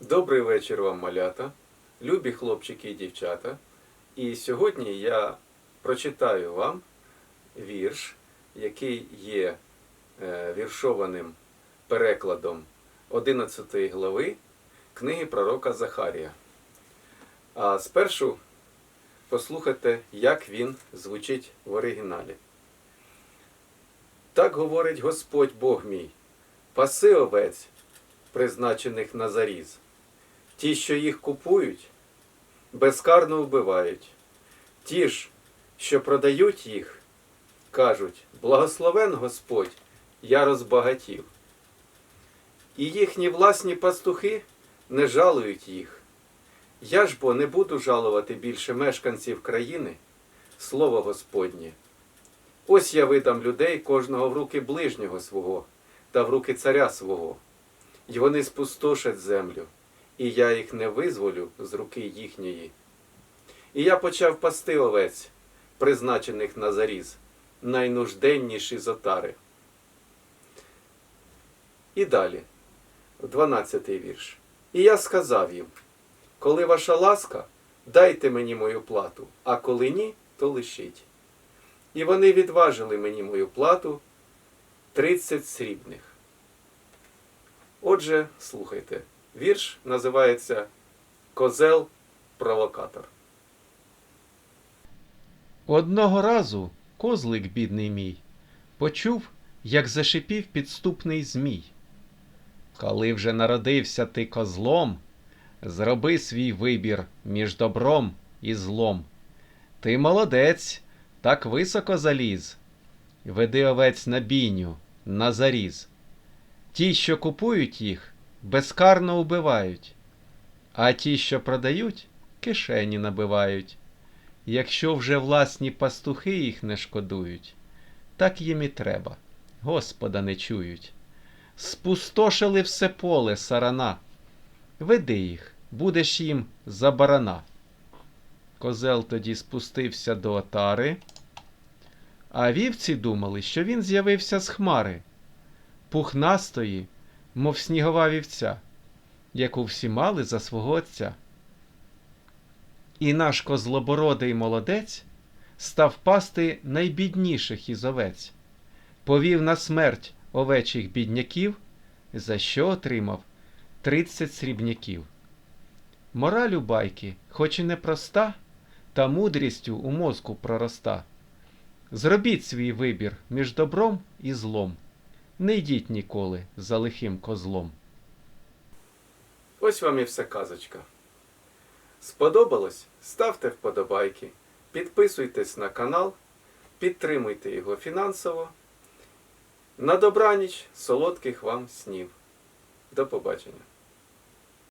Добрий вечір вам, малята, любі хлопчики і дівчата. І сьогодні я прочитаю вам вірш, який є е, віршованим перекладом 11 глави книги пророка Захарія. А спершу послухайте, як він звучить в оригіналі. Так говорить Господь Бог мій, паси овець, призначених на заріз. Ті, що їх купують, безкарно вбивають. Ті ж, що продають їх, кажуть, благословен Господь, я розбагатів. І їхні власні пастухи не жалують їх. Я ж бо не буду жалувати більше мешканців країни, слово Господнє. Ось я видам людей кожного в руки ближнього свого та в руки царя свого, й вони спустошать землю, і я їх не визволю з руки їхньої. І я почав пасти овець, призначених на заріз, найнужденніші з отари. І далі, 12 вірш. І я сказав їм, коли ваша ласка, дайте мені мою плату, а коли ні, то лишіть. І вони відважили мені мою плату 30 срібних. Отже, слухайте, вірш називається Козел провокатор. Одного разу козлик бідний мій почув, як зашипів підступний змій. Коли вже народився ти козлом, зроби свій вибір між добром і злом. Ти молодець, так високо заліз. Веди овець на бійню, на заріз. Ті, що купують їх, безкарно убивають, а ті, що продають, кишені набивають. Якщо вже власні пастухи їх не шкодують, так їм і треба, Господа не чують. Спустошили все поле сарана. Веди їх, будеш їм за барана. Козел тоді спустився до отари, а вівці думали, що він з'явився з хмари, пухнастої, мов снігова вівця, яку всі мали за свого отця. І наш козлобородий молодець став пасти найбідніших із овець, повів на смерть овечих бідняків, за що отримав тридцять срібняків. Мораль у байки, хоч і непроста, та мудрістю у мозку пророста. Зробіть свій вибір між добром і злом. Не йдіть ніколи за лихим козлом. Ось вам і вся казочка. Сподобалось? Ставте вподобайки, підписуйтесь на канал, підтримуйте його фінансово. На добраніч, солодких вам снів. До побачення!